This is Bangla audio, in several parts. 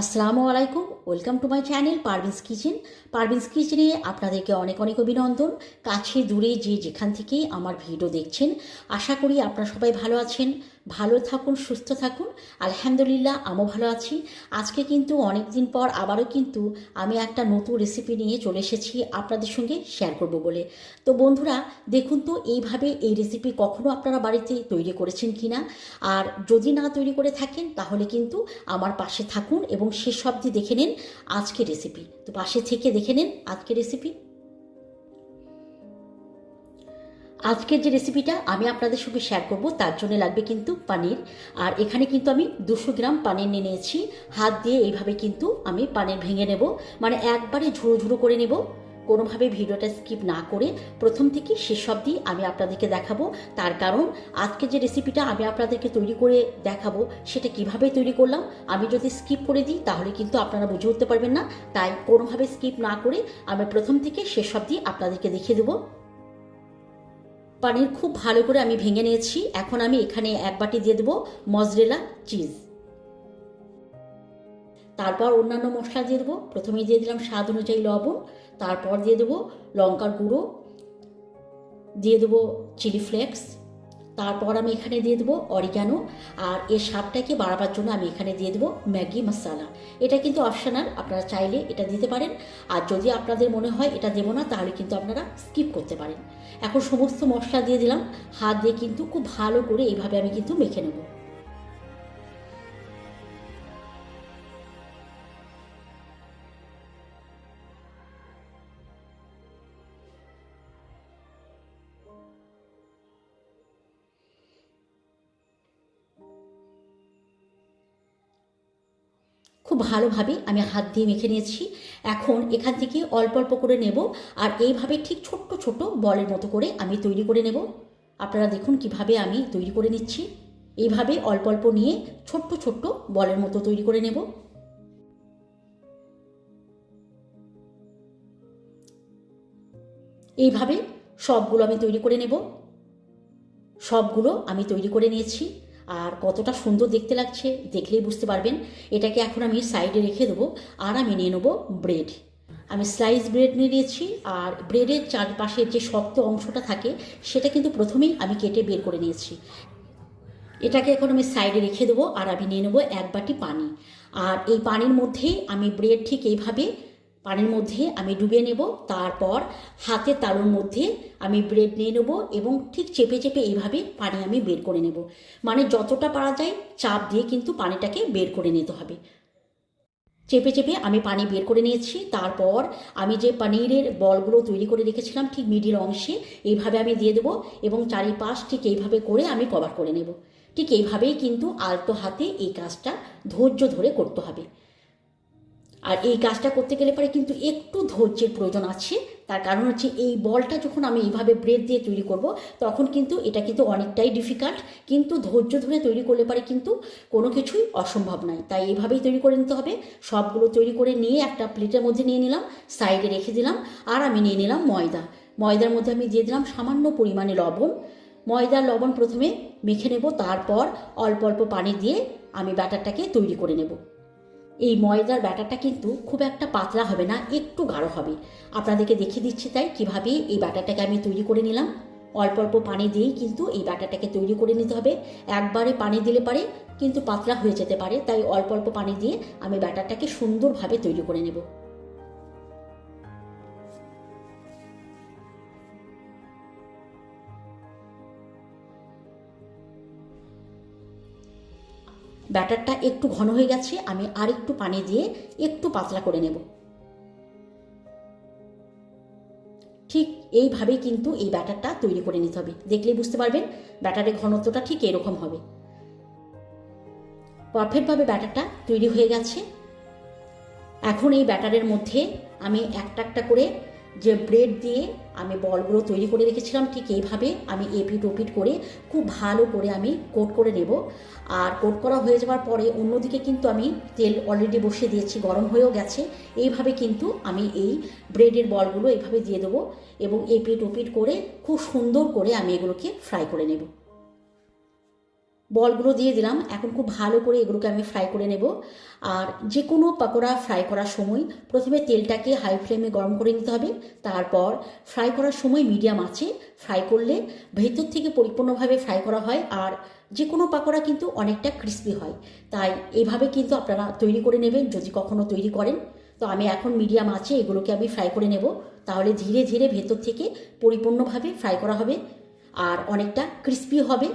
আসসালামু আলাইকুম, welcome to my channel Parveen's kitchen. Parveen's কিচেনে আপনাদেরকে অনেক অনেক অভিনন্দন। কাছে দূরে যে যেখান থেকে আমার ভিডিও দেখছেন, আশা করি আপনারা সবাই ভালো আছেন। ভালো থাকুন, সুস্থ থাকুন। আলহামদুলিল্লাহ, আমিও ভালো আছি। আজকে কিন্তু অনেক দিন পর আবারও কিন্তু আমি একটা নতুন রেসিপি নিয়ে চলে এসেছি আপনাদের সঙ্গে শেয়ার করব বলে। তো বন্ধুরা, দেখুন তো, এইভাবে এই রেসিপি কখনো আপনারা বাড়িতে তৈরি করেছেন কি না আর যদি না তৈরি করে থাকেন, তাহলে কিন্তু আমার পাশে থাকুন এবং শেষ অবধি দেখে নিন আজকের রেসিপি তো পাশে থেকে দেখে নিন আজকের রেসিপি আজকের যে রেসিপিটা আমি আপনাদের সঙ্গে শেয়ার করব, তার জন্য লাগবে কিন্তু পানির আর এখানে কিন্তু আমি দুশো গ্রাম পানির নিয়ে নিয়েছি। হাত দিয়ে এইভাবে কিন্তু আমি পানির ভেঙে নেব। মানে একবারে ঝুড়ো ঝুড়ো করে নেব। কোনোভাবে ভিডিওটা স্কিপ না করে প্রথম থেকে শেষ অবধি আমি আপনাদেরকে দেখাবো। তার কারণ আজকে যে রেসিপিটা আমি আপনাদেরকে তৈরি করে দেখাবো, সেটা কীভাবে তৈরি করলাম, আমি যদি স্কিপ করে দিই, তাহলে কিন্তু আপনারা বুঝে উঠতে পারবেন না। তাই কোনোভাবে স্কিপ না করে আমি প্রথম থেকে শেষ অবধি আপনাদেরকে দেখিয়ে দেবো। পানির খুব ভালো করে আমি ভেঙে নিয়েছি। এখন আমি এখানে এক বাটি দিয়ে দেবো মজরেলা চিজ। তারপর অন্যান্য মশলা দিয়ে দেবো। প্রথমেই দিয়ে দিলাম স্বাদ অনুযায়ী লবণ। তারপর দিয়ে দেবো লঙ্কার গুঁড়ো। দিয়ে দেবো চিলি ফ্লেক্স। তারপর আমি এখানে দিয়ে দেবো অরিগানো আর এর স্বাদটাকে বাড়াবার জন্য আমি এখানে দিয়ে দেবো ম্যাগি মশালা। এটা কিন্তু অপশনাল আপনারা চাইলে এটা দিতে পারেন। আর যদি আপনাদের মনে হয় এটা দেবো না, তাহলে কিন্তু আপনারা স্কিপ করতে পারেন। এখন সমস্ত মশলা দিয়ে দিলাম। হাত দিয়ে কিন্তু খুব ভালো করে এইভাবে আমি কিন্তু মেখে নেব। খুব ভালোভাবে আমি হাত দিয়ে মেখে নিয়েছি। এখন এখান থেকে অল্প অল্প করে নেব আর এইভাবে ঠিক ছোট্ট ছোট বলের মতো করে আমি তৈরি করে নেব। আপনারা দেখুন কীভাবে আমি তৈরি করে নিচ্ছি। এইভাবে অল্প অল্প নিয়ে ছোট্ট ছোট্ট বলের মতো তৈরি করে নেব। এইভাবে সবগুলো আমি তৈরি করে নেব। সবগুলো আমি তৈরি করে নিয়েছি। আর কতটা সুন্দর দেখতে লাগছে, দেখলেই বুঝতে পারবেন। এটাকে এখন আমি সাইডে রেখে দেবো, আর আমি নিয়ে নেব ব্রেড। আমি স্লাইস ব্রেড নিয়ে নিয়েছি, আর ব্রেডের চারপাশের যে শক্ত অংশটা থাকে, সেটা কিন্তু প্রথমেই আমি কেটে বের করে নিয়েছি। এটাকে এখন আমি সাইডে রেখে দেবো, আর আমি নিয়ে নেব এক বাটি পানি। আর এই পানির মধ্যেই আমি ব্রেড ঠিক এইভাবে পানির মধ্যে আমি ডুবে নেব, তারপর হাতের তালুর মধ্যে আমি ব্রেড নিয়ে নেব এবং ঠিক চেপে চেপে এইভাবে পানি আমি বের করে নেব। মানে যতটা পারা যায় চাপ দিয়ে কিন্তু পানিটাকে বের করে নিতে হবে। চেপে চেপে আমি পানি বের করে নিয়েছি, তারপর আমি যে পানিরের বলগুলো তৈরি করে রেখেছিলাম ঠিক মিডিল অংশে এইভাবে আমি দিয়ে দেবো এবং চারিপাশ ঠিক এইভাবে করে আমি কভার করে নেব। ঠিক এইভাবেই কিন্তু আলতো হাতে এই কাজটা ধৈর্য ধরে করতে হবে। আর এই কাজটা করতে গেলে পরে কিন্তু একটু ধৈর্যের প্রয়োজন আছে। তার কারণ হচ্ছে এই বলটা যখন আমি এইভাবে ব্রেড দিয়ে তৈরি করব, তখন কিন্তু এটা কিন্তু অনেকটাই ডিফিকাল্ট কিন্তু ধৈর্য ধরে তৈরি করলে পারে কিন্তু কোনো কিছুই অসম্ভব নয়। তাই এইভাবেই তৈরি করে নিতে হবে। সবগুলো তৈরি করে নিয়ে একটা প্লেটের মধ্যে নিয়ে নিলাম, সাইডে রেখে দিলাম, আর আমি নিয়ে নিলাম ময়দা। ময়দার মধ্যে আমি দিয়ে দিলাম সামান্য পরিমাণে লবণ। ময়দার লবণ প্রথমে মেখে নেব, তারপর অল্প অল্প পানি দিয়ে আমি ব্যাটারটাকে তৈরি করে নেব। এই ময়দার ব্যাটারটা কিন্তু খুব একটা পাতলা হবে না, একটু গাঢ় হবে। আপনাদেরকে দেখিয়ে দিচ্ছি তাই কীভাবে এই ব্যাটারটাকে আমি তৈরি করে নিলাম। অল্প অল্প পানি দিয়েই কিন্তু এই ব্যাটারটাকে তৈরি করে নিতে হবে। একবারে পানি দিলে পারে, কিন্তু পাতলা হয়ে যেতে পারে, তাই অল্প অল্প পানি দিয়ে আমি ব্যাটারটাকে সুন্দরভাবে তৈরি করে নেব। ব্যাটারটা একটু ঘন হয়ে গেছে, আমি আর একটু পানি দিয়ে একটু পাতলা করে নেব। ঠিক এইভাবেই কিন্তু এই ব্যাটারটা তৈরি করে নিতে হবে। দেখলেই বুঝতে পারবেন, ব্যাটারের ঘনত্বটা ঠিক এরকম হবে। পারফেক্টভাবে ব্যাটারটা তৈরি হয়ে গেছে। এখন এই ব্যাটারের মধ্যে আমি একটা একটা করে যে ব্রেড দিয়ে আমি বলগুলো তৈরি করে রেখেছিলাম, ঠিক এইভাবে আমি এপিট ওপিট করে খুব ভালো করে আমি কোট করে নেব। আর কোট করা হয়ে যাওয়ার পরে অন্যদিকে কিন্তু আমি তেল অলরেডি বসিয়ে দিয়েছি, গরম হয়েও গেছে। এইভাবে কিন্তু আমি এই ব্রেডের বলগুলো এইভাবে দিয়ে দেবো এবং এপিট ওপিট করে খুব সুন্দর করে আমি এগুলোকে ফ্রাই করে নেব। বলগুলো দিয়ে দিলাম। এখন খুব ভালো করে এগুলোকে আমি ফ্রাই করে নেব। আর যে কোনো পকোড়া ফ্রাই করার সময় প্রথমে তেলটাকে হাই ফ্লেমে গরম করে নিতে হবে। তারপর ফ্রাই করার সময় মিডিয়াম আছে। ফ্রাই করলে ভেতর থেকে পরিপূর্ণভাবে ফ্রাই করা হয়। আর যে কোনো পাকোড়া কিন্তু অনেকটা ক্রিস্পি হয়। তাই এইভাবে কিন্তু আপনারা তৈরি করে নেবেন যদি কখনো তৈরি করেন। তো আমি এখন মিডিয়াম আছে, এগুলোকে আমি ফ্রাই করে নেব। তাহলে ধীরে ধীরে ভেতর থেকে পরিপূর্ণভাবে ফ্রাই করা হবে। আর অনেকটা ক্রিস্পি হবে।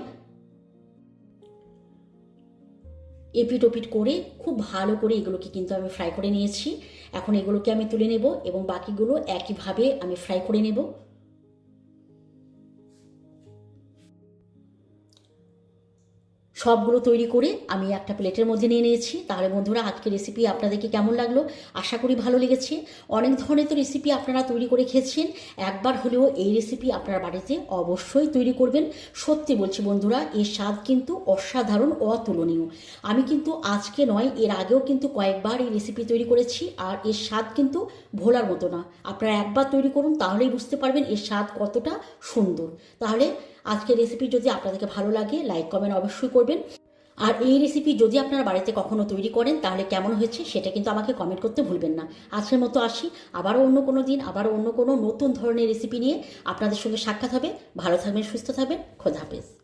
এপিট ওপিট করে খুব ভালো করে এগুলোকে কিন্তু আমি ফ্রাই করে নিয়েছি। এখন এগুলোকে আমি তুলে নেব এবং বাকিগুলো একইভাবে আমি ফ্রাই করে নেব। সবগুলো তৈরি করে আমি একটা প্লেটের মধ্যে নিয়ে নিয়েছি। তাহলে বন্ধুরা আজকের রেসিপি আপনাদেরকে কেমন লাগল? আশা করি ভালো লেগেছে। অনেক ধরনের তো রেসিপি আপনারা তৈরি করে খেয়েছেন। একবার হলেও এই রেসিপি আপনার বাড়িতে অবশ্যই তৈরি করবেন। সত্যি বলছি বন্ধুরা, এর স্বাদ কিন্তু অসাধারণ, অতুলনীয়। আমি কিন্তু আজকে নয়, এর আগেও কিন্তু কয়েকবার এই রেসিপি তৈরি করেছি আর এর স্বাদ কিন্তু ভোলার মতো না। আপনারা একবার তৈরি করুন, তাহলেই বুঝতে পারবেন এর স্বাদ কতটা সুন্দর। তাহলে আজকের রেসিপি যদি আপনাদেরকে ভালো লাগে লাইক কমেন্ট অবশ্যই করবেন। আর এই রেসিপি যদি আপনারা বাড়িতে কখনো তৈরি করেন, তাহলে কেমন হয়েছে সেটা কিন্তু আমাকে কমেন্ট করতে ভুলবেন না। আজকের মতো আসি। আবারও অন্য কোনো দিন, আবারও অন্য কোনো নতুন ধরনের রেসিপি নিয়ে আপনাদের সঙ্গে সাক্ষাৎ হবে। ভালো থাকবেন, সুস্থ থাকবেন। খোদা হাফেজ।